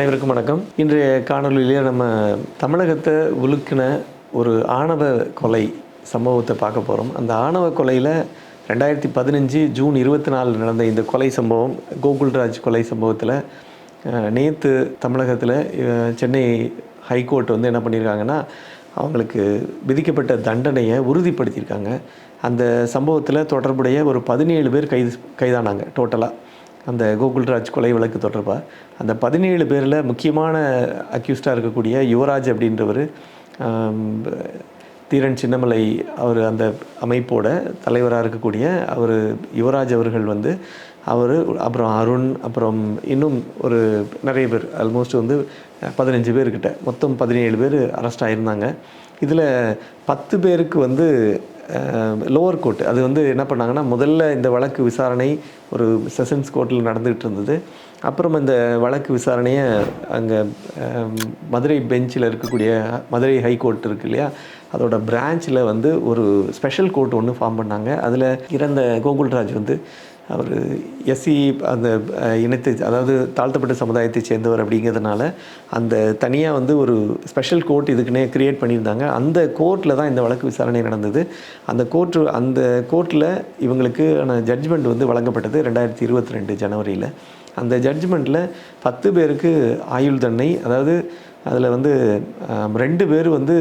அனைவருக்கும் வணக்கம். இன்றைய காணொலியிலே நம்ம தமிழகத்தை உலுக்கின ஒரு ஆணவ கொலை சம்பவத்தை பார்க்க போகிறோம் அந்த ஆணவ கொலையில் ரெண்டாயிரத்தி பதினஞ்சு ஜூன் இருபத்தி நாலு நடந்த இந்த கொலை சம்பவம் கோகுல்ராஜ் கொலை சம்பவத்தில் நேற்று தமிழகத்தில் சென்னை ஹைகோர்ட் வந்து என்ன பண்ணியிருக்காங்கன்னா அவங்களுக்கு விதிக்கப்பட்ட தண்டனையை உறுதிப்படுத்தியிருக்காங்க. அந்த சம்பவத்தில் தொடர்புடைய ஒரு பதினேழு பேர் கைது கைதானாங்க டோட்டலாக அந்த கோகுல்ராஜ் கொலை வழக்கு தொடர்பாக அந்த பதினேழு பேரில் முக்கியமான அக்யூஸ்டாக இருக்கக்கூடிய யுவராஜ் அப்படின்றவர் தீரன் சின்னமலை அவர் அந்த அமைப்போட தலைவராக இருக்கக்கூடிய அவர் யுவராஜ் அவர்கள் வந்து அவர் அப்புறம் அருண் அப்புறம் இன்னும் ஒரு நிறைய பேர் ஆல்மோஸ்ட் வந்து பதினஞ்சு பேர்கிட்ட. மொத்தம் பதினேழு பேர் அரெஸ்ட் ஆகியிருந்தாங்க இதில் பத்து பேருக்கு வந்து லோவர் கோர்ட் அது வந்து என்ன பண்ணாங்கன்னா முதல்ல இந்த வழக்கு விசாரணை ஒரு செஷன்ஸ் கோர்ட்டில் நடந்துகிட்டு இருந்தது. அப்புறம் இந்த வழக்கு விசாரணையை அங்கே மதுரை பெஞ்சில் இருக்கக்கூடிய மதுரை ஹைகோர்ட் இருக்கு இல்லையா? அதோட பிரான்ச்சில் வந்து ஒரு ஸ்பெஷல் கோர்ட் ஒன்று ஃபார்ம் பண்ணாங்க. அதில் இறந்த கோகுல்ராஜ் வந்து அவர் எஸ்சி அந்த இனத்தை அதாவது தாழ்த்தப்பட்ட சமுதாயத்தை சேர்ந்தவர் அப்படிங்கிறதுனால அந்த தனியாக வந்து ஒரு ஸ்பெஷல் கோர்ட் இதுக்குன்னே க்ரியேட் பண்ணியிருந்தாங்க. அந்த கோர்ட்டில் தான் இந்த வழக்கு விசாரணை நடந்தது. அந்த கோர்ட்டு அந்த கோர்ட்டில் இவங்களுக்கு ஜட்ஜ்மெண்ட் வந்து வழங்கப்பட்டது ரெண்டாயிரத்தி இருபத்தி ரெண்டு ஜனவரியில். அந்த ஜட்ஜ்மெண்ட்டில் பத்து பேருக்கு ஆயுள் தண்டனை அதாவது அதில் வந்து ரெண்டு பேர் வந்து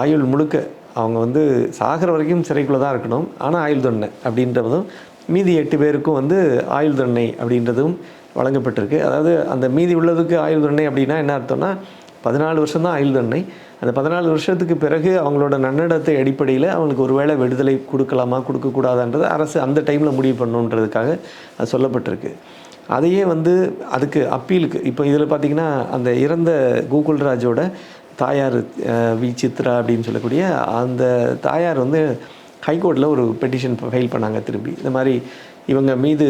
ஆயுள் முழுக்க அவங்க வந்து சாகிற வரைக்கும் சிறைக்குள்ளே தான் இருக்கணும். ஆனால் ஆயுள் தண்டனை அப்படின்றதும் மீதி எட்டு பேருக்கும் வந்து ஆயுள் தண்டனை அப்படின்றதும் வழங்கப்பட்டிருக்கு. அதாவது அந்த மீதி உள்ளதுக்கு ஆயுள் தண்டனை அப்படின்னா என்ன அர்த்தம்னா பதினாலு வருஷம் தான் ஆயுள் தண்டனை. அந்த பதினாலு வருஷத்துக்கு பிறகு அவங்களோட நன்னடத்தை அடிப்படையில் அவங்களுக்கு ஒருவேளை விடுதலை கொடுக்கலாமா கொடுக்கக்கூடாதான்றது அரசு அந்த டைமில் முடிவு பண்ணணுன்றதுக்காக அது சொல்லப்பட்டிருக்கு. அதையே வந்து அதுக்கு அப்பீலுக்கு இப்போ இதில் பார்த்தீங்கன்னா அந்த இறந்த கோகுல்ராஜோட தாயார் வி சித்ரா அப்படின்னு சொல்லக்கூடிய அந்த தாயார் வந்து ஹைகோர்ட்டில் ஒரு பெட்டிஷன் ஃபைல் பண்ணாங்க திரும்பி. இந்த மாதிரி இவங்க மீது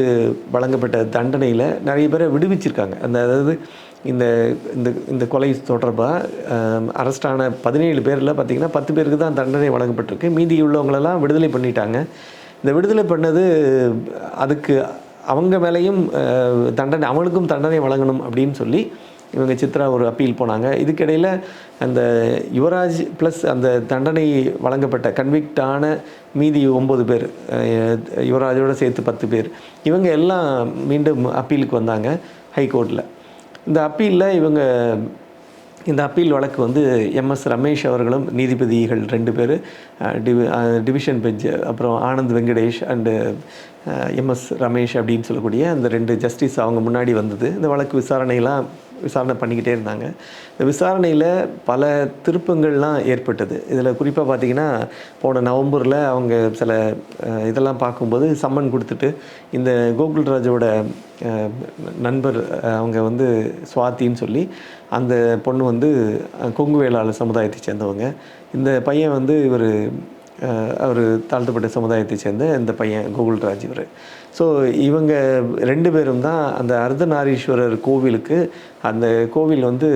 வழங்கப்பட்ட தண்டனையில் நிறைய பேரை விடுவிச்சிருக்காங்க. அந்த அதாவது இந்த இந்த இந்த கொலை தொடர்பாக அரெஸ்டான பதினேழு பேரில் பார்த்திங்கன்னா பத்து பேருக்கு தான் தண்டனை வழங்கப்பட்டிருக்கு. மீதி உள்ளவங்களெல்லாம் விடுதலை பண்ணிட்டாங்க. இந்த விடுதலை பண்ணது அதுக்கு அவங்க மேலேயும் தண்டனை அவங்களுக்கும் தண்டனை வழங்கணும் அப்படின்னு சொல்லி இவங்க சித்ரா ஒரு அப்பீல் போனாங்க. இதுக்கிடையில் அந்த யுவராஜ் ப்ளஸ் அந்த தண்டனை வழங்கப்பட்ட கன்விக்டான மீதி ஒம்பது பேர் யுவராஜோடு யுவராஜோட சேர்த்து பத்து பேர் இவங்க எல்லாம் மீண்டும் அப்பீலுக்கு வந்தாங்க ஹைகோர்ட்டில் இந்த அப்பீலில் இவங்க இந்த அப்பீல் வழக்கு வந்து எம்எஸ் ரமேஷ் அவர்களும் நீதிபதிகள் ரெண்டு பேர் டிவி டிவிஷன் பெஞ்ச் அப்புறம் ஆனந்த் வெங்கடேஷ் அண்டு எம்எஸ் ரமேஷ் அப்படின்னு சொல்லக்கூடிய அந்த ரெண்டு ஜஸ்டிஸ் அவங்க முன்னாடி வந்தது. இந்த வழக்கு விசாரணையெல்லாம் விசாரணை பண்ணிக்கிட்டே இருந்தாங்க. இந்த விசாரணையில் பல திருப்பங்கள்லாம் ஏற்பட்டது. இதில் குறிப்பாக பார்த்தீங்கன்னா போன நவம்பரில் அவங்க சில இதெல்லாம் பார்க்கும்போது சம்மன் கொடுத்துட்டு இந்த கோகுல்ராஜோட நண்பர் அவங்க வந்து சுவாத்தின்னு சொல்லி அந்த பொண்ணு வந்து கொங்கு வேளாளர் சமுதாயத்தை சேர்ந்தவங்க. இந்த பையன் வந்து இவர் அவர் தாழ்த்தப்பட்ட சமுதாயத்தை சேர்ந்த இந்த பையன் கோகுல் ராஜ் இவர். ஸோ இவங்க ரெண்டு பேரும் தான் அந்த அர்த்தநாரீஸ்வரர் கோவிலுக்கு அந்த கோவில் வந்து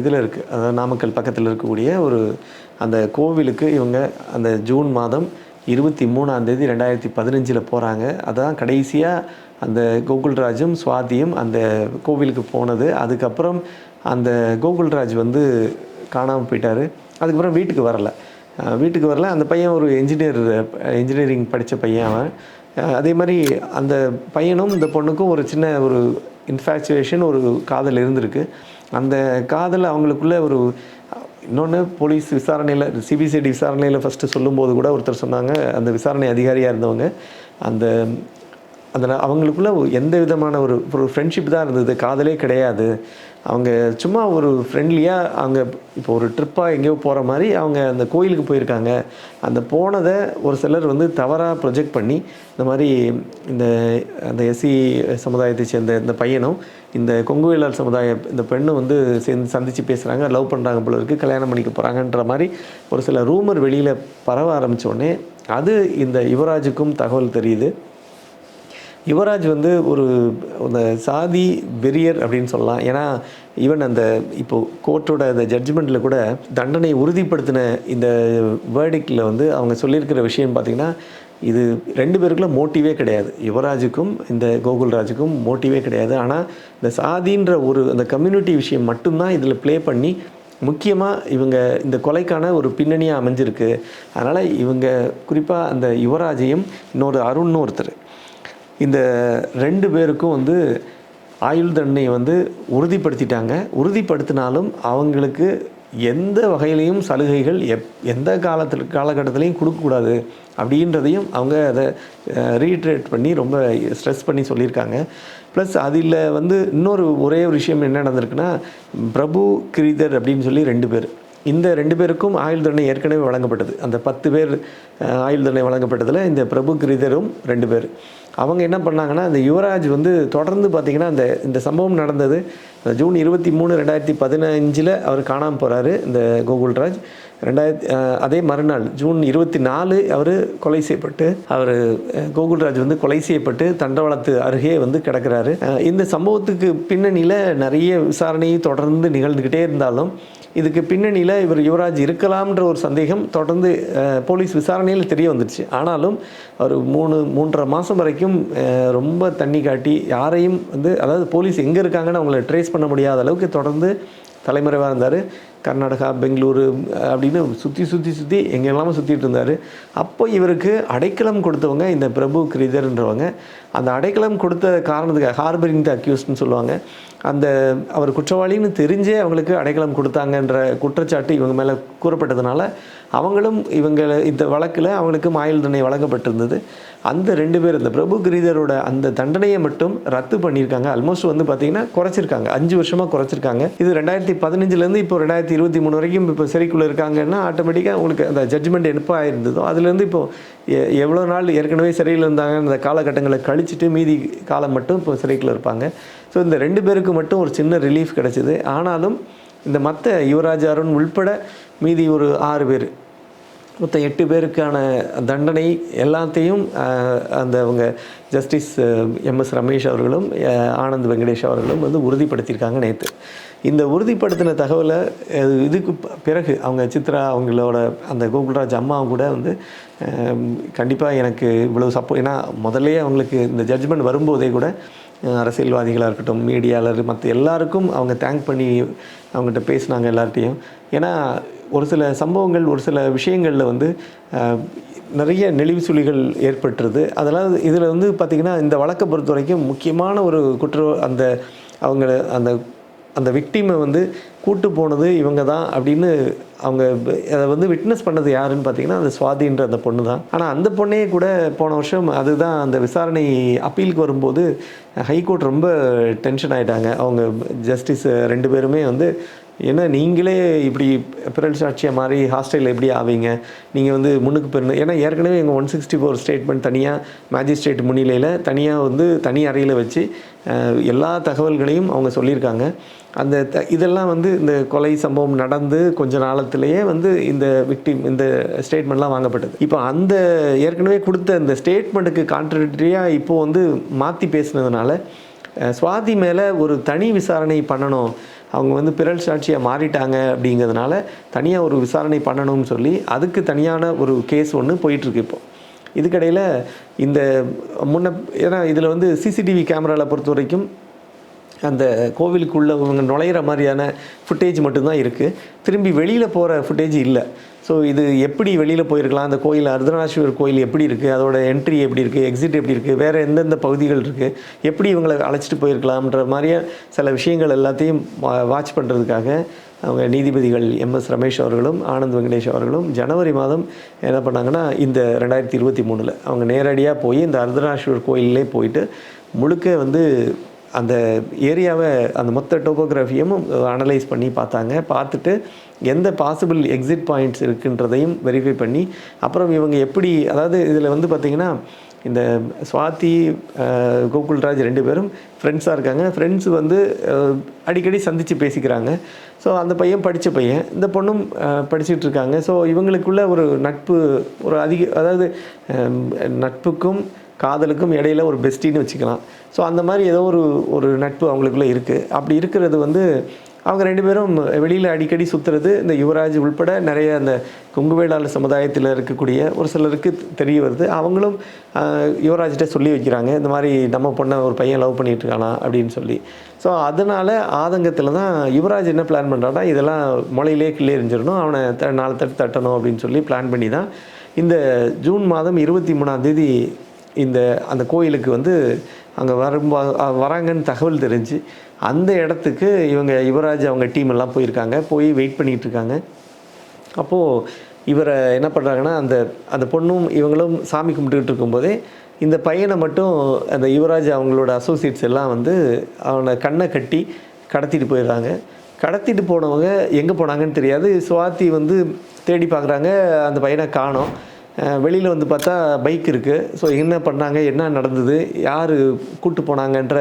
இதில் இருக்குது அதாவது நாமக்கல் பக்கத்தில் இருக்கக்கூடிய ஒரு அந்த கோவிலுக்கு இவங்க அந்த ஜூன் மாதம் இருபத்தி மூணாந்தேதி ரெண்டாயிரத்தி பதினஞ்சில் போகிறாங்க அதான் கடைசியாக அந்த கோகுல்ராஜும் சுவாதியும் அந்த கோவிலுக்கு போனது. அதுக்கப்புறம் அந்த கோகுல்ராஜ் வந்து காணாமல் போயிட்டார். அதுக்கப்புறம் வீட்டுக்கு வரலை. வீட்டுக்கு வரல. அந்த பையன் ஒரு என்ஜினியர் இன்ஜினியரிங் படித்த பையன் அவன். அதே மாதிரி அந்த பையனும் இந்த பொண்ணுக்கும் ஒரு சின்ன ஒரு இன்ஃபேக்சுவேஷன் ஒரு காதல் இருந்திருக்கு. அந்த காதல் அவங்களுக்குள்ள ஒரு இன்னொன்று போலீஸ் விசாரணையில் சிபிசிஐடி விசாரணையில் ஃபஸ்ட்டு சொல்லும்போது கூட ஒருத்தர் சொன்னாங்க. அந்த விசாரணை அதிகாரியாக இருந்தவங்க. அந்த அந்த அவங்களுக்குள்ள எந்த விதமான ஒரு ஒரு ஃப்ரெண்ட்ஷிப் தான் இருந்தது. காதலே கிடையாது. அவங்க சும்மா ஒரு ஃப்ரெண்ட்லியாக அவங்க இப்போ ஒரு ட்ரிப்பாக எங்கேயோ போகிற மாதிரி அவங்க அந்த கோயிலுக்கு போயிருக்காங்க. அந்த போனதை ஒரு சிலர் வந்து தவறாக ப்ரொஜெக்ட் பண்ணி இந்த மாதிரி இந்த அந்த எஸ்சி சமுதாயத்தை சேர்ந்த இந்த பையனும் இந்த கொங்கு வேளாளர் சமுதாய இந்த பெண்ணும் வந்து சேர்ந்து சந்தித்து பேசுகிறாங்க லவ் பண்ணுறாங்க போல இருக்குது கல்யாணம் பண்ணிக்க போகிறாங்கன்ற மாதிரி ஒரு சில ரூமர் வெளியில் பரவ ஆரம்பித்தோடனே அது இந்த யுவராஜுக்கும் தகவல் தெரியுது. யுவராஜ் வந்து ஒரு அந்த சாதி வெறியர் அப்படின்னு சொல்லலாம். ஏன்னா ஈவன் அந்த இப்போது கோர்ட்டோட அந்த ஜட்ஜ்மெண்ட்டில் கூட தண்டனை உறுதிப்படுத்தின இந்த வேர்டிக்கில் வந்து அவங்க சொல்லியிருக்கிற விஷயம் பார்த்திங்கன்னா இது ரெண்டு பேருக்குள்ள மோட்டிவே கிடையாது. யுவராஜுக்கும் இந்த கோகுல்ராஜுக்கும் மோட்டிவே கிடையாது. ஆனால் இந்த சாதின்ற ஒரு அந்த கம்யூனிட்டி விஷயம் மட்டும்தான் இதில் ப்ளே பண்ணி முக்கியமாக இவங்க இந்த கொலைக்கான ஒரு பின்னணியாக அமைஞ்சிருக்கு. அதனால் இவங்க குறிப்பாக அந்த யுவராஜையும் இன்னொரு அருண்னு ஒருத்தர். இந்த ரெண்டு பேருக்கும் வந்து ஆயுள் தண்டனையை வந்து உறுதிப்படுத்திட்டாங்க. உறுதிப்படுத்தினாலும் அவங்களுக்கு எந்த வகையிலையும் சலுகைகள் எப் எந்த காலத்தில் காலகட்டத்திலையும் கொடுக்கக்கூடாது அப்படின்றதையும் அவங்க அதை ரீட்ரேட் பண்ணி ரொம்ப ஸ்ட்ரெஸ் பண்ணி சொல்லியிருக்காங்க. ப்ளஸ் அதில் வந்து இன்னொரு ஒரே ஒரு விஷயம் என்ன நடந்திருக்குன்னா பிரபு கிரிதர் அப்படின்னு சொல்லி ரெண்டு பேர். இந்த ரெண்டு பேருக்கும் ஆயுள் தண்டனை ஏற்கனவே வழங்கப்பட்டது. அந்த பத்து பேர் ஆயுள் தண்டனை வழங்கப்பட்டதில் இந்த பிரபு கிரிதரும் ரெண்டு பேர். அவங்க என்ன பண்ணாங்கன்னா இந்த யுவராஜ் வந்து தொடர்ந்து பார்த்திங்கன்னா அந்த இந்த சம்பவம் நடந்தது. ஜூன் இருபத்தி மூணு ரெண்டாயிரத்தி பதினஞ்சில் அவர் காணாமல் போகிறாரு இந்த கோகுல்ராஜ். ரெண்டாயிரத்தி அதே மறுநாள் ஜூன் இருபத்தி நாலு அவர் கொலை செய்யப்பட்டு அவர் கோகுல்ராஜ் வந்து கொலை செய்யப்பட்டு தண்டவாளத்து அருகே வந்து கிடக்கிறாரு. இந்த சம்பவத்துக்கு பின்னணியில் நிறைய விசாரணை தொடர்ந்து நிகழ்ந்துக்கிட்டே இருந்தாலும் இதுக்கு பின்னணியில் இவர் யுவராஜ் இருக்கலாம்ன்ற ஒரு சந்தேகம் தொடர்ந்து போலீஸ் விசாரணையில் தெரிய வந்துடுச்சு ஆனாலும் அவர் மூணு மூன்றரை மாதம் வரைக்கும் ரொம்ப தண்ணி காட்டி யாரையும் வந்து அதாவது போலீஸ் எங்கே இருக்காங்கன்னு அவங்கள ட்ரேஸ் பண்ண முடியாத அளவுக்கு தொடர்ந்து தலைமறைவாக இருந்தார். கர்நாடகா பெங்களூரு அப்படின்னு சுற்றி சுற்றி சுற்றி எங்கெல்லாமும் சுற்றிட்டு இருந்தார். அப்போ இவருக்கு அடைக்கலம் கொடுத்தவங்க இந்த பிரபு கிரிதர்ன்றவங்க. அந்த அடைக்கலம் கொடுத்த காரணத்துக்கு ஹார்பரிங் த அக்யூஸ்ட்னு சொல்லுவாங்க. அந்த அவர் குற்றவாளின்னு தெரிஞ்சே அவங்களுக்கு அடைக்கலம் கொடுத்தாங்கன்ற குற்றச்சாட்டு இவங்க மேலே கூறப்பட்டதுனால அவங்களும் இவங்க இந்த வழக்கில் அவங்களுக்கு மாயல் தண்டனை வழங்கப்பட்டிருந்தது. அந்த ரெண்டு பேர் இந்த பிரபு கிரீதரோட அந்த தண்டனையை மட்டும் ரத்து பண்ணியிருக்காங்க. ஆல்மோஸ்ட் வந்து பார்த்தீங்கன்னா குறைச்சிருக்காங்க. அஞ்சு வருஷமாக குறைச்சிருக்காங்க. இது ரெண்டாயிரத்தி பதினஞ்சுலேருந்து இப்போ ரெண்டாயிரத்தி இருபத்தி மூணு வரைக்கும் இப்போ சிறைக்குள்ளே இருக்காங்கன்னா ஆட்டோமேட்டிக்காக உங்களுக்கு அந்த ஜட்ஜ்மெண்ட் எப்போ ஆயிருந்ததோ அதுலேருந்து இப்போ எ- எவ்வளோ நாள் ஏற்கனவே சிறையில் இருந்தாங்க அந்த காலகட்டங்களை கழிச்சிட்டு மீதி காலம் மட்டும் இப்போ சிறைக்குள்ளே இருப்பாங்க. ஸோ இந்த ரெண்டு பேருக்கு மட்டும் ஒரு சின்ன ரிலீஃப் கிடச்சிது. ஆனாலும் இந்த மற்ற யுவராஜ் அருண் உள்பட மீதி ஒரு ஆறு பேர். மொத்தம் எட்டு பேருக்கான தண்டனை எல்லாத்தையும் அந்த அவங்க ஜஸ்டிஸ் எம்எஸ் ரமேஷ் அவர்களும் ஆனந்த் வெங்கடேஷ் அவர்களும் வந்து உறுதிப்படுத்தியிருக்காங்க நேற்று இந்த உறுதிப்படுத்தின தகவலை இதுக்கு பிறகு அவங்க சித்ரா அவங்களோட அந்த கோகுல்ராஜ் அம்மாவும் கூட வந்து கண்டிப்பாக எனக்கு இவ்வளோ சப்போர்ட் ஏன்னா முதல்லையே அவங்களுக்கு இந்த ஜட்ஜ்மெண்ட் வரும்போதே கூட அரசியல்வாதிகளாக இருக்கட்டும் மீடியாளர் மற்ற எல்லாருக்கும் அவங்க தேங்க் பண்ணி அவங்ககிட்ட பேசினாங்க எல்லார்ட்டையும் ஏன்னா ஒரு சில சம்பவங்கள் ஒரு சில விஷயங்களில் வந்து நிறைய நெளிவு சுழிகள் ஏற்பட்டுருது. அதெல்லாம் இதில் வந்து பார்த்திங்கன்னா இந்த வழக்கை பொறுத்த வரைக்கும் முக்கியமான ஒரு குற்ற அந்த அவங்க அந்த அந்த விக்டிமை வந்து கூட்டு போனது இவங்க தான் அப்படின்னு அவங்க அதை வந்து விட்னஸ் பண்ணது யாருன்னு பார்த்தீங்கன்னா அந்த சுவாதின்ற அந்த பொண்ணு தான் ஆனால் அந்த பொண்ணே கூட போன வருஷம் அதுதான் அந்த விசாரணை அப்பீலுக்கு வரும்போது ஹைகோர்ட் ரொம்ப டென்ஷன் ஆகிட்டாங்க அவங்க ஜஸ்டிஸ் ரெண்டு பேருமே வந்து ஏன்னா நீங்களே இப்படி பிறல் சாட்சியை மாதிரி ஹாஸ்டலில் எப்படி ஆவீங்க? நீங்கள் வந்து முன்னுக்கு பெருணும் ஏன்னா ஏற்கனவே எங்கள் ஒன் சிக்ஸ்டி ஃபோர் ஸ்டேட்மெண்ட் தனியாக மேஜிஸ்ட்ரேட் முன்னிலையில் தனியாக வந்து தனி அறையில் வச்சு எல்லா தகவல்களையும் அவங்க சொல்லியிருக்காங்க. அந்த த இதெல்லாம் வந்து இந்த கொலை சம்பவம் நடந்து கொஞ்ச நாளத்திலேயே வந்து இந்த விக்டிம் இந்த ஸ்டேட்மெண்ட்லாம் வாங்கப்பட்டது. இப்போ அந்த ஏற்கனவே கொடுத்த இந்த ஸ்டேட்மெண்ட்டுக்கு கான்ட்ரடிக்டரியாக இப்போது வந்து மாற்றி பேசுனதுனால சுவாதி மேலே ஒரு தனி விசாரணை பண்ணணும். அவங்க வந்து பிறல் சாட்சியாக மாறிட்டாங்க அப்படிங்கிறதுனால தனியாக ஒரு விசாரணை பண்ணணும்னு சொல்லி அதுக்கு தனியான ஒரு கேஸ் ஒன்று போயிட்டுருக்கு இப்போ. இதுக்கடையில் இந்த முன்ன ஏன்னா இதில் வந்து சிசிடிவி கேமராவில் பொறுத்த வரைக்கும் அந்த கோவிலுக்குள்ளே இவங்க நுழையிற மாதிரியான ஃபுட்டேஜ் மட்டும்தான் இருக்குது திரும்பி வெளியில் போகிற ஃபுட்டேஜ் இல்லை. ஸோ இது எப்படி வெளியில் போயிருக்கலாம்? அந்த கோயில் அர்த்தநாதீஸ்வரர் கோயில் எப்படி இருக்குது அதோட என்ட்ரி எப்படி இருக்குது எக்ஸிட் எப்படி இருக்குது வேறு எந்தெந்த பகுதிகள் இருக்குது எப்படி இவங்களை அழைச்சிட்டு போயிருக்கலாம்ன்ற மாதிரியே சில விஷயங்கள் எல்லாத்தையும் வாட்ச் பண்ணுறதுக்காக அவங்க நீதிபதிகள் எம்எஸ் ரமேஷ் அவர்களும் ஆனந்த் வெங்கடேஷ் அவர்களும் ஜனவரி மாதம் என்ன பண்ணாங்கன்னா இந்த ரெண்டாயிரத்தி இருபத்தி மூணில் அவங்க நேரடியாக போய் இந்த அர்த்தநாதீஸ்வரர் கோயிலே போயிட்டு முழுக்க வந்து அந்த ஏரியாவை அந்த மொத்த டோபோகிராஃபியும் அனலைஸ் பண்ணி பார்த்தாங்க. பார்த்துட்டு எந்த பாசிபிள் எக்ஸிட் பாயிண்ட்ஸ் இருக்குன்றதையும் வெரிஃபை பண்ணி அப்புறம் இவங்க எப்படி அதாவது இதில் வந்து பார்த்திங்கன்னா இந்த சுவாதி கோகுல்ராஜ் ரெண்டு பேரும் ஃப்ரெண்ட்ஸாக இருக்காங்க. ஃப்ரெண்ட்ஸ் வந்து அடிக்கடி சந்தித்து பேசிக்கிறாங்க. ஸோ அந்த பையன் படித்த பையன் இந்த பொண்ணும் படிச்சுட்டு இருக்காங்க. ஸோ இவங்களுக்குள்ள ஒரு நட்பு ஒரு அதிக அதாவது நட்புக்கும் காதலுக்கும் இடையில ஒரு பெஸ்டின்னு வச்சுக்கலாம். ஸோ அந்த மாதிரி ஏதோ ஒரு ஒரு நட்பு அவங்களுக்குள்ள இருக்குது அப்படி இருக்கிறது வந்து அவங்க ரெண்டு பேரும் வெளியில் அடிக்கடி சுற்றுறது இந்த யுவராஜ் உள்பட நிறைய அந்த கொங்கு வேளாளர் சமுதாயத்தில் இருக்கக்கூடிய ஒரு சிலருக்கு தெரிய வருது. அவங்களும் யுவராஜ்கிட்ட சொல்லி வைக்கிறாங்க இந்த மாதிரி நம்ம பொண்ணை ஒரு பையன் லவ் பண்ணிட்டு இருக்கானா அப்படின்னு சொல்லி. ஸோ அதனால் ஆதங்கத்தில் தான் யுவராஜ் என்ன பிளான் பண்ணுறான்னா இதெல்லாம் முளையிலே கிள்ளே எரிஞ்சிடணும் அவனை த நாலு தட்டு தட்டணும் அப்படின்னு சொல்லி பிளான் பண்ணி தான் இந்த ஜூன் மாதம் இருபத்தி மூணாம் தேதி இந்த அந்த கோயிலுக்கு வந்து அங்கே வரும்போ வராங்கன்னு தகவல் தெரிஞ்சு அந்த இடத்துக்கு இவங்க யுவராஜ் அவங்க டீம் எல்லாம் போயிருக்காங்க. போய் வெயிட் பண்ணிகிட்டு இருக்காங்க அப்போது இவரை என்ன பண்ணுறாங்கன்னா அந்த அந்த பொண்ணும் இவங்களும் சாமி கும்பிட்டுக்கிட்டு இருக்கும்போதே இந்த பையனை மட்டும் அந்த யுவராஜ் அவங்களோட அசோசியேட்ஸ் எல்லாம் வந்து அவனை கண்ணை கட்டி கடத்திட்டு போயிடுறாங்க. கடத்திட்டு போனவங்க எங்கே போனாங்கன்னு தெரியாது. சுவாதி வந்து தேடி பார்க்குறாங்க. அந்த பையனை காணோம். வெளியில் வந்து பார்த்தா பைக் இருக்குது ஸோ என்ன பண்ணாங்க? என்ன நடந்தது? யார் கூட்டு போனாங்கன்ற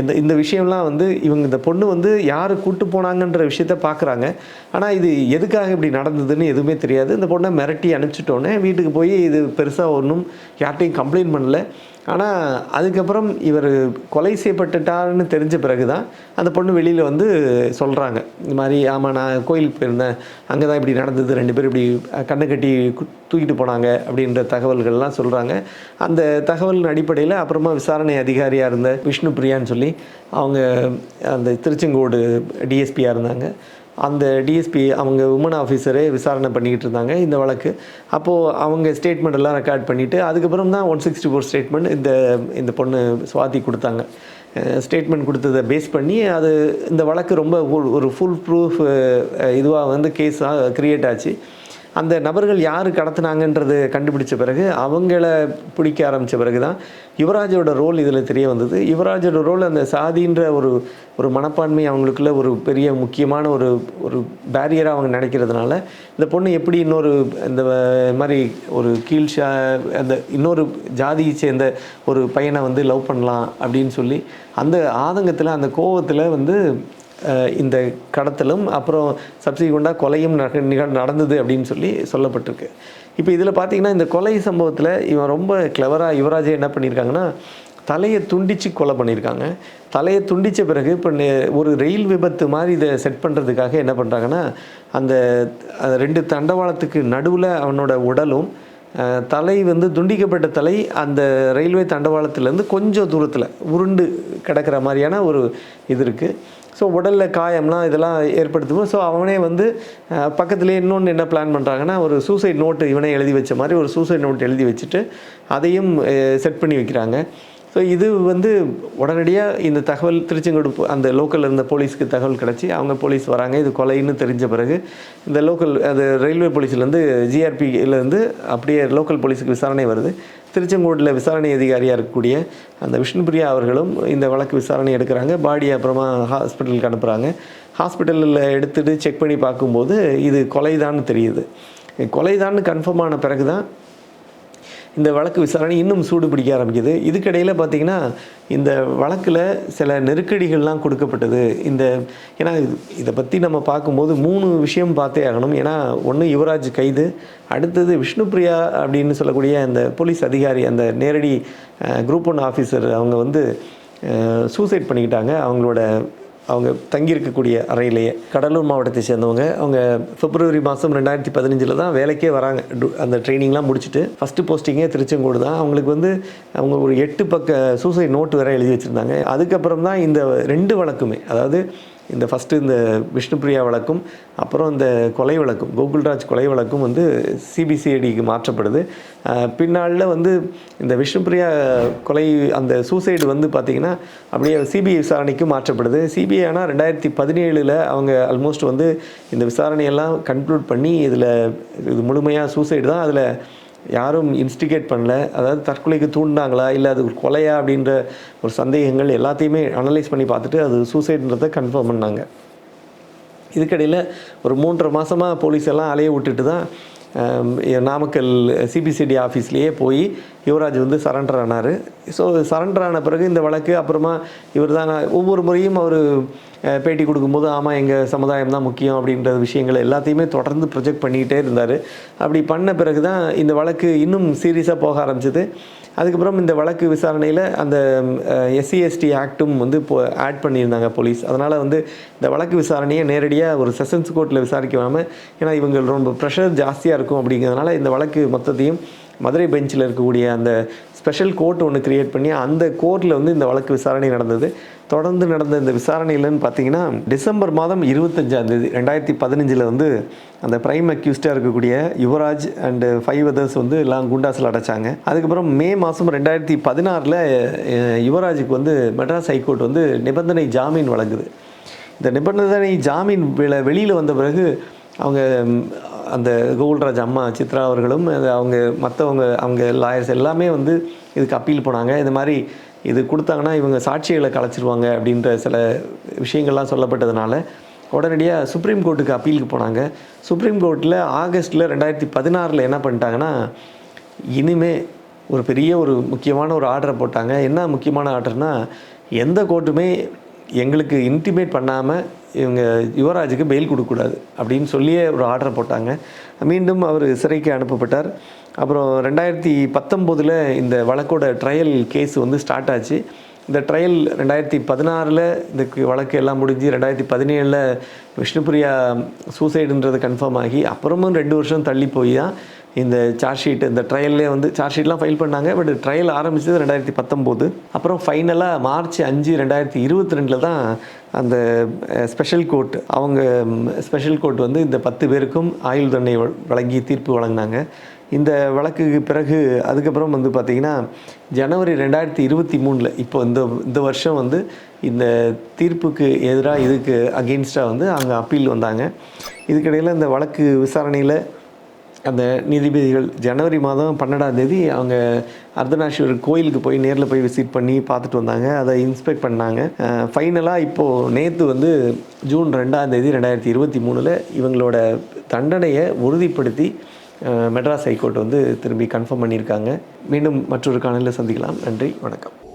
இந்த இந்த விஷயம்லாம் வந்து இவங்க இந்த பொண்ணு வந்து யார் கூட்டு போனாங்கன்ற விஷயத்த பார்க்குறாங்க ஆனால் இது எதுக்காக இப்படி நடந்ததுன்னு எதுவுமே தெரியாது. இந்த பொண்ணை மிரட்டி அனுப்பிச்சிட்டோன்னே வீட்டுக்கு போய் இது பெருசாக ஒன்றும் யார்கிட்டையும் கம்ப்ளைண்ட் பண்ணல. ஆனால் அதுக்கப்புறம் இவர் கொலை செய்யப்பட்டுட்டாருன்னு தெரிஞ்ச பிறகு தான் அந்த பொண்ணு வெளியில் வந்து சொல்கிறாங்க இந்த மாதிரி ஆமாம் நான் கோயிலுக்கு போயிருந்தேன். அங்கே தான் இப்படி நடந்தது. ரெண்டு பேரும் இப்படி கண்ணை கட்டி தூக்கிட்டு போனாங்க அப்படின்ற தகவல்கள்லாம் சொல்கிறாங்க அந்த தகவலின் அடிப்படையில் அப்புறமா விசாரணை அதிகாரியாக இருந்த விஷ்ணு பிரியான்னு சொல்லி அவங்க அந்த திருச்செங்கோடு டிஎஸ்பியாக இருந்தாங்க. அந்த டிஎஸ்பி அவங்க உமன் ஆஃபீஸரே விசாரணை பண்ணிக்கிட்டு இருந்தாங்க இந்த வழக்கு. அப்போது அவங்க ஸ்டேட்மெண்ட் எல்லாம் ரெக்கார்ட் பண்ணிவிட்டு அதுக்கப்புறம் தான் ஒன் சிக்ஸ்டி ஃபோர் ஸ்டேட்மெண்ட் இந்த இந்த பொண்ணு சுவாதி கொடுத்தாங்க. ஸ்டேட்மெண்ட் கொடுத்ததை பேஸ் பண்ணி அது இந்த வழக்கு ரொம்ப ஒரு- ஃபுல் ப்ரூஃப் இதுவாக வந்து கேஸாக க்ரியேட் ஆச்சு. அந்த நபர்கள் யார் கடத்துனாங்கன்றது கண்டுபிடிச்ச பிறகு அவங்கள பிடிக்க ஆரம்பித்த பிறகு தான் யுவராஜோட ரோல் இதில் தெரிய வந்தது. யுவராஜோட ரோல் அந்த சாதின்ற ஒரு ஒரு மனப்பான்மை அவங்களுக்குள்ள ஒரு பெரிய முக்கியமான ஒரு ஒரு பேரியராக அவங்க நினைக்கிறதுனால இந்த பொண்ணு எப்படி இன்னொரு இந்த மாதிரி ஒரு கீழ் ஷா அந்த இன்னொரு ஜாதியை சேர்ந்த ஒரு பையனை வந்து லவ் பண்ணலாம் அப்படின்னு சொல்லி அந்த ஆதங்கத்தில் அந்த கோவத்தில் வந்து இந்த கடத்தலும் அப்புறம் சப்சிக்வெண்ட்டாக கொலையும் நடந்தது அப்படின்னு சொல்லி சொல்லப்பட்டிருக்கு. இப்போ இதில் பார்த்தீங்கன்னா இந்த கொலை சம்பவத்தில் இவன் ரொம்ப கிளவராக யுவராஜே என்ன பண்ணியிருக்காங்கன்னா தலையை துண்டித்து கொலை பண்ணியிருக்காங்க தலையை துண்டித்த பிறகு இப்போ ஒரு ரயில் விபத்து மாதிரி இதை செட் பண்ணுறதுக்காக என்ன பண்ணுறாங்கன்னா அந்த ரெண்டு தண்டவாளத்துக்கு நடுவில் அவனோட உடலும் தலை வந்து துண்டிக்கப்பட்ட தலை அந்த ரயில்வே தண்டவாளத்துலேருந்து கொஞ்சம் தூரத்தில் உருண்டு கிடக்கிற மாதிரியான ஒரு இது இருக்குது ஸோ உடலில் காயம்லாம் இதெல்லாம் ஏற்படுத்துவோம் ஸோ அவனே வந்து பக்கத்துலேயே இன்னொன்று என்ன பிளான் பண்ணுறாங்கன்னா ஒரு சூசைட் நோட்டு இவனே எழுதி வச்ச மாதிரி ஒரு சூசைட் நோட் எழுதி வச்சுட்டு அதையும் செட் பண்ணி வைக்கிறாங்க. ஸோ இது வந்து உடனடியாக இந்த தகவல் திருச்செங்கோடு அந்த லோக்கலில் இருந்த போலீஸ்க்கு தகவல் கிடச்சி அவங்க போலீஸ் வராங்க. இது கொலைன்னு தெரிஞ்ச பிறகு இந்த லோக்கல் அது ரயில்வே போலீஸ்லேருந்து ஜிஆர்பியிலேருந்து அப்படியே லோக்கல் போலீஸுக்கு விசாரணை வருது. திருச்செங்கோட்டில் விசாரணை அதிகாரியாக இருக்கக்கூடிய அந்த விஷ்ணுபிரியா அவர்களும் இந்த வழக்கு விசாரணை எடுக்கிறாங்க. பாடியை அப்புறமா ஹாஸ்பிட்டலுக்கு அனுப்புகிறாங்க ஹாஸ்பிட்டலில் எடுத்துகிட்டு செக் பண்ணி பார்க்கும்போது இது கொலைதான்னு தெரியுது. கொலைதான்னு கன்ஃபார்ம் ஆன பிறகு தான் இந்த வழக்கு விசாரணை இன்னும் சூடு பிடிக்க ஆரம்பிக்குது. இதுக்கிடையில் பார்த்தீங்கன்னா இந்த வழக்கில் சில நெருக்கடிகள்லாம் கொடுக்கப்பட்டது. இந்த ஏன்னா இதை பற்றி நம்ம பார்க்கும்போது மூணு விஷயம் பார்த்தே ஆகணும். ஏன்னா ஒன்று யுவராஜ் கைது அடுத்தது விஷ்ணுபிரியா அப்படின்னு சொல்லக்கூடிய அந்த போலீஸ் அதிகாரி அந்த நேரடி குரூப் ஒன் ஆஃபீஸர் அவங்க வந்து சூசைட் பண்ணிக்கிட்டாங்க. அவங்களோட அவங்க தங்கியிருக்கக்கூடிய அறையிலேயே. கடலூர் மாவட்டத்தை சேர்ந்தவங்க. அவங்க பிப்ரவரி மாதம் ரெண்டாயிரத்தி பதினஞ்சில் தான் வேலைக்கே வராங்க. அந்த ட்ரைனிங்லாம் முடிச்சுட்டு ஃபஸ்ட்டு போஸ்டிங்கே திருச்செங்கோடு தான். அவங்களுக்கு வந்து அவங்க ஒரு எட்டு பக்க சூசைட் நோட்டு வேற எழுதி வச்சுருந்தாங்க. அதுக்கப்புறம் தான் இந்த ரெண்டு வழக்குமே அதாவது இந்த ஃபஸ்ட்டு இந்த விஷ்ணுபிரியா வழக்கும் அப்புறம் இந்த கொலை வழக்கும் கோகுல்ராஜ் கொலை வழக்கும் வந்து சிபிசிஐடிக்கு மாற்றப்படுது. பின்னாளில் வந்து இந்த விஷ்ணுபிரியா கொலை அந்த சூசைடு வந்து பார்த்திங்கன்னா அப்படியே சிபிஐ விசாரணைக்கு மாற்றப்படுது. சிபிஐ ஆனால் ரெண்டாயிரத்தி பதினேழில் அவங்க ஆல்மோஸ்ட் வந்து இந்த விசாரணையெல்லாம் கன்க்ளூட் பண்ணி இதில் இது முழுமையாக சூசைடு தான். அதில் யாரும் இன்ஸ்டிகேட் பண்ணல. அதாவது தற்கொலைக்கு தூண்டினாங்களா? இல்லை அது ஒரு கொலையா? அப்படின்ற ஒரு சந்தேகங்கள் எல்லாத்தையுமே அனலைஸ் பண்ணி பார்த்துட்டு அது சூசைடுன்றதை கன்ஃபார்ம் பண்ணாங்க. இதுக்கடையில் ஒரு மூன்றரை மாதமாக போலீஸ் எல்லாம் அலைய விட்டுட்டு தான் நாமக்கல் சிபிசிடி ஆஃபீஸ்லேயே போய் யுவராஜ் வந்து சரண்டர் ஆனார். ஸோ சரண்டர் ஆன பிறகு இந்த வழக்கு அப்புறமா இவர் தான் ஒவ்வொரு முறையும் அவர் பேட்டி கொடுக்கும்போது ஆமாம் எங்கள் சமுதாயம் தான் முக்கியம் அப்படின்ற விஷயங்கள் எல்லாத்தையுமே தொடர்ந்து ப்ரொஜெக்ட் பண்ணிக்கிட்டே இருந்தார். அப்படி பண்ண பிறகு தான் இந்த வழக்கு இன்னும் சீரியஸாக போக ஆரம்பிச்சது. அதுக்கப்புறம் இந்த வழக்கு விசாரணையில் அந்த எஸ்சிஎஸ்டி ஆக்டும் வந்து இப்போ ஆட் பண்ணியிருந்தாங்க போலீஸ் அதனால் வந்து இந்த வழக்கு விசாரணையை நேரடியாக ஒரு செஷன்ஸ் கோர்ட்டில் விசாரிக்காமல் ஏன்னா இவங்க ரொம்ப ப்ரெஷர் ஜாஸ்தியாக இருக்கும் அப்படிங்கிறதுனால இந்த வழக்கு மொத்தத்தையும் மதுரை பெஞ்சில் இருக்கக்கூடிய அந்த ஸ்பெஷல் கோர்ட் ஒன்று கிரியேட் பண்ணி அந்த கோர்ட்டில் வந்து இந்த வழக்கு விசாரணை நடந்தது. தொடர்ந்து நடந்த இந்த விசாரணையிலன்னு பார்த்தீங்கன்னா டிசம்பர் மாதம் இருபத்தஞ்சாந்தேதி ரெண்டாயிரத்தி பதினஞ்சில் வந்து அந்த பிரைம் அக்யூஸ்டாக இருக்கக்கூடிய யுவராஜ் அண்டு ஃபைவ் அதர்ஸ் வந்து எல்லாம் குண்டாஸில் அடைச்சாங்க. அதுக்கப்புறம் மே மாதம் ரெண்டாயிரத்தி பதினாறில் யுவராஜுக்கு வந்து மெட்ராஸ் ஹைகோர்ட் வந்து நிபந்தனை ஜாமீன் வழங்குது. இந்த நிபந்தனை ஜாமீன் வெளியில் வந்த பிறகு அவங்க அந்த கோகுல்ராஜ் அம்மா சித்ரா அவர்களும் அது அவங்க மற்றவங்க அவங்க லாயர்ஸ் எல்லாமே வந்து இதுக்கு அப்பீல் போனாங்க. இந்த மாதிரி இது கொடுத்தாங்கன்னா இவங்க சாட்சிகளை கலைச்சிருவாங்க அப்படின்ற சில விஷயங்கள்லாம் சொல்லப்பட்டதுனால உடனடியாக சுப்ரீம் கோர்ட்டுக்கு அப்பீலுக்கு போனாங்க. சுப்ரீம் கோர்ட்டில் ஆகஸ்ட்டில் ரெண்டாயிரத்தி பதினாறில் என்ன பண்ணிட்டாங்கன்னா இனிமே ஒரு பெரிய ஒரு முக்கியமான ஒரு ஆர்டரை போட்டாங்க. என்ன முக்கியமான ஆர்டர்னால் எந்த கோர்ட்டுமே எங்களுக்கு இன்டிமேட் பண்ணாமல் இவங்க யுவராஜுக்கு பெயில் கொடுக்கக்கூடாது அப்படின்னு சொல்லியே ஒரு ஆர்டர் போட்டாங்க. மீண்டும் அவர் சிறைக்கு அனுப்பப்பட்டார். அப்புறம் ரெண்டாயிரத்தி பத்தொம்போதில் இந்த வழக்கோட ட்ரையல் கேஸ் வந்து ஸ்டார்ட் ஆச்சு. இந்த ட்ரையல் ரெண்டாயிரத்தி பதினாறில் இந்த வழக்கு எல்லாம் முடிஞ்சு ரெண்டாயிரத்தி பதினேழில் விஷ்ணுபிரியா சூசைடுன்றது கன்ஃபார்ம் ஆகி அப்புறமும் ரெண்டு வருஷம் தள்ளி போய் தான் இந்த சார்ஜ் ஷீட் இந்த ட்ரையல்லே வந்து சார்ஜ் ஷீட்லாம் ஃபைல் பண்ணாங்க. பட் ட்ரையல் ஆரம்பிச்சது ரெண்டாயிரத்தி பத்தொம்போது. அப்புறம் ஃபைனலாக மார்ச் அஞ்சு ரெண்டாயிரத்தி இருபத்தி ரெண்டில் தான் அந்த ஸ்பெஷல் கோர்ட் அவங்க ஸ்பெஷல் கோர்ட் வந்து இந்த பத்து பேருக்கும் ஆயுள் தண்டனை வ- வழங்கி தீர்ப்பு வழங்கினாங்க. இந்த வழக்குக்கு பிறகு அதுக்கப்புறம் வந்து பார்த்திங்கன்னா ஜனவரி ரெண்டாயிரத்தி இருபத்தி மூணில் இப்போ இந்த இந்த வருஷம் வந்து இந்த தீர்ப்புக்கு எதிராக இதுக்கு அகெயின்ஸ்டாக வந்து அங்கே அப்பீல் வந்தாங்க. இதுக்கிடையில் இந்த வழக்கு விசாரணையில் அந்த நீதிபதிகள் ஜனவரி மாதம் பன்னெண்டாம் தேதி அவங்க அர்த்தநாரீஸ்வரர் கோயிலுக்கு போய் நேரில் போய் விசிட் பண்ணி பார்த்துட்டு வந்தாங்க. அதை இன்ஸ்பெக்ட் பண்ணாங்க. ஃபைனலாக இப்போது நேற்று வந்து ஜூன் ரெண்டாம் தேதி ரெண்டாயிரத்தி இருபத்தி மூணில் இவங்களோட தண்டனையை உறுதிப்படுத்தி மெட்ராஸ் ஹைகோர்ட் வந்து திரும்பி கன்ஃபார்ம் பண்ணியிருக்காங்க. மீண்டும் மற்றொரு காணலில் சந்திக்கலாம். நன்றி. வணக்கம்.